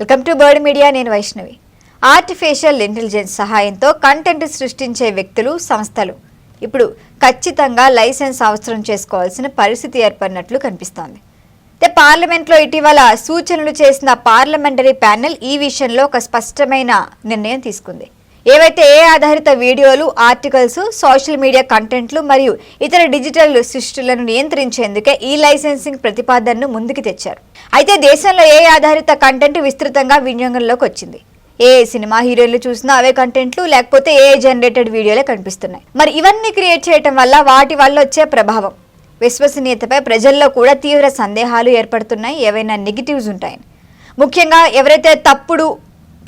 Welcome to bird media నేను Vaishnavi. Artificial intelligence సహాయంతో content సృష్టించే వ్యక్తులు సంస్థలు. ఇప్పుడు ఖచ్చితంగా లైసెన్స్ అవసరం చేసుకోవాల్సిన పరిస్థితి ఏర్పడినట్లు కనిపిస్తోంది. అయితే పార్లమెంట్లో ఇటీవల సూచనలు చేసిన పార్లమెంటరీ ప్యానెల్ ఈ విషయంలో ఒక స్పష్టమైన నిర్ణయం తీసుకుంది. ఏవైతే ఏ ఆధారిత వీడియోలు ఆర్టికల్స్ సోషల్ మీడియా కంటెంట్లు మరియు ఇతర డిజిటల్ సృష్టిలను నియంత్రించేందుకే ఈ లైసెన్సింగ్ ప్రతిపాదనను ముందుకు తెచ్చారు. అయితే దేశంలో ఏ ఆధారిత కంటెంట్ విస్తృతంగా వినియోగంలోకి వచ్చింది? ఏ సినిమా హీరోయిన్లు చూసినా అవే కంటెంట్లు లేకపోతే ఏ జనరేటెడ్ వీడియోలే కనిపిస్తున్నాయి. మరి ఇవన్నీ క్రియేట్ చేయటం వల్ల వాటి వల్ల వచ్చే ప్రభావం? విశ్వసనీయతపై ప్రజల్లో కూడా తీవ్ర సందేహాలు ఏర్పడుతున్నాయి ఏవైనా నెగిటివ్స్ ఉంటాయని. ముఖ్యంగా ఎవరైతే తప్పుడు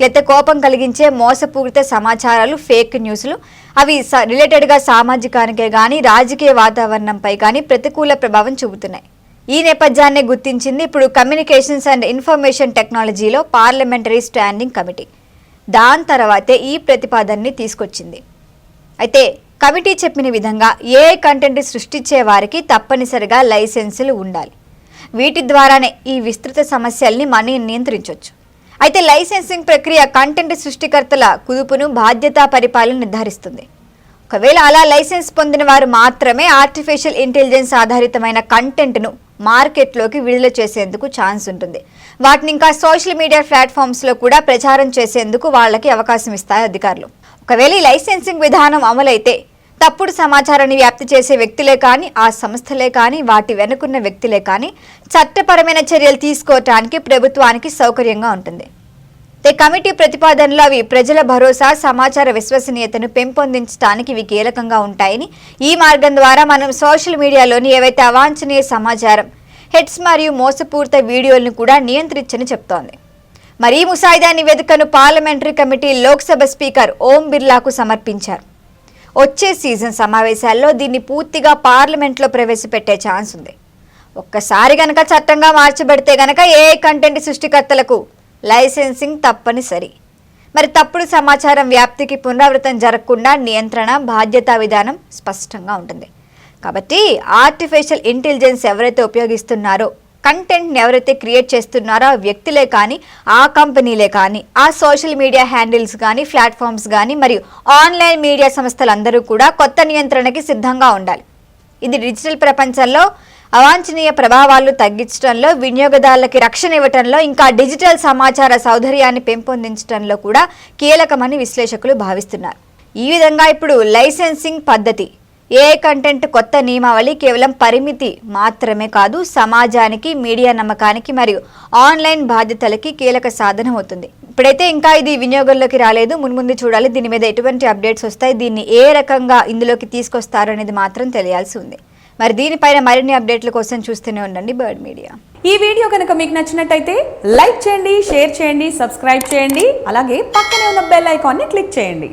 లేకపోతే కోపం కలిగించే మోసపూరిత సమాచారాలు ఫేక్ న్యూస్లు. అవి స- రిలేటెడ్గా సామాజికానికే కానీ రాజకీయ వాతావరణంపై కానీ ప్రతికూల ప్రభావం చూపుతున్నాయి. ఈ నేపథ్యాన్ని గుర్తించింది ఇప్పుడు కమ్యూనికేషన్స్ అండ్ ఇన్ఫర్మేషన్ టెక్నాలజీలో పార్లమెంటరీ స్టాండింగ్ కమిటీ. దాని తర్వాతే ఈ ప్రతిపాదనని తీసుకొచ్చింది. అయితే కమిటీ చెప్పిన విధంగా ఏ కంటెంట్ సృష్టించే వారికి తప్పనిసరిగా లైసెన్సులు ఉండాలి. వీటి ద్వారానే ఈ విస్తృత సమస్యల్ని మనం నియంత్రించవచ్చు అయితే లైసెన్సింగ్ ప్రక్రియ కంటెంట్ సృష్టికర్తల కుదుపును బాధ్యతా పరిపాలన నిర్ధారిస్తుంది. ఒకవేళ అలా లైసెన్స్ పొందిన వారు మాత్రమే ఆర్టిఫిషియల్ ఇంటెలిజెన్స్ ఆధారితమైన కంటెంట్ను మార్కెట్లోకి విడుదల చేసేందుకు ఛాన్స్ ఉంటుంది. వాటిని ఇంకా సోషల్ మీడియా ప్లాట్ఫామ్స్లో కూడా ప్రచారం చేసేందుకు వాళ్ళకి అవకాశం ఇస్తాయి అధికారులు. ఒకవేళ ఈ లైసెన్సింగ్ విధానం అమలైతే తప్పుడు సమాచారాన్ని వ్యాప్తి చేసే వ్యక్తులే కానీ ఆ సంస్థలే కానీ వాటి వెనుకున్న వ్యక్తులే కానీ చట్టపరమైన చర్యలు తీసుకోవటానికి ప్రభుత్వానికి సౌకర్యంగా ఉంటుంది. ఈ కమిటీ ప్రతిపాదనలు అవి ప్రజల భరోసా సమాచార విశ్వసనీయతను పెంపొందించడానికి ఇవి కీలకంగా ఉంటాయని ఈ మార్గం ద్వారా మనం సోషల్ మీడియాలోని ఏవైతే అవాంఛనీయ సమాచారం హెడ్స్ మరియు మోసపూరిత వీడియోలను కూడా నియంత్రించని చెప్తోంది. మరి ఈ ముసాయిదా నివేదికను parliamentary committee Lok Sabha speaker Om బిర్లాకు సమర్పించారు. వచ్చే సీజన్ సమావేశాల్లో దీన్ని పూర్తిగా పార్లమెంట్లో ప్రవేశపెట్టే ఛాన్స్ ఉంది. ఒక్కసారి గనక చట్టంగా మార్చబడితే గనక ఏ కంటెంట్ సృష్టికర్తలకు లైసెన్సింగ్ తప్పనిసరి. మరి తప్పుడు సమాచారం వ్యాప్తికి పునరావృతం జరగకుండా నియంత్రణ బాధ్యతా విధానం స్పష్టంగా ఉంటుంది. కాబట్టి ఆర్టిఫిషియల్ ఇంటెలిజెన్స్ ఎవరైతే ఉపయోగిస్తున్నారో కంటెంట్ని ఎవరైతే క్రియేట్ చేస్తున్నారో ఆ వ్యక్తులే కానీ ఆ కంపెనీలే కానీ ఆ సోషల్ మీడియా హ్యాండిల్స్ కానీ ప్లాట్ఫామ్స్ కానీ మరియు ఆన్లైన్ మీడియా సంస్థలందరూ కూడా కొత్త నియంత్రణకి సిద్ధంగా ఉండాలి. ఇది డిజిటల్ ప్రపంచంలో అవాంఛనీయ ప్రభావాలు తగ్గించడంలో వినియోగదారులకి రక్షణ ఇవ్వటంలో ఇంకా డిజిటల్ సమాచార సౌధర్యాన్ని పెంపొందించడంలో కూడా కీలకమని విశ్లేషకులు భావిస్తున్నారు. ఈ విధంగా ఇప్పుడు లైసెన్సింగ్ పద్ధతి ఏ కంటెంట్ కొత్త నియమావళి కేవలం పరిమితి మాత్రమే కాదు సమాజానికి మీడియా నమ్మకానికి మరియు ఆన్లైన్ బాధ్యతలకి కీలక సాధనం అవుతుంది. ఇప్పుడైతే ఇంకా ఇది వినియోగంలోకి రాలేదు. మున్ముందు చూడాలి. దీని మీద ఎటువంటి అప్డేట్స్ వస్తాయి? దీన్ని ఏ రకంగా ఇందులోకి తీసుకొస్తారు అనేది మాత్రం తెలియాల్సి ఉంది. మరి దీనిపైన మరిన్ని అప్డేట్ల కోసం చూస్తూనే ఉండండి బర్డ్ మీడియా. ఈ వీడియో కనుక మీకు నచ్చినట్టయితే లైక్ చేయండి షేర్ చేయండి సబ్స్క్రైబ్ చేయండి. అలాగే పక్కనే ఉన్న బెల్ ఐకాన్ని క్లిక్ చేయండి.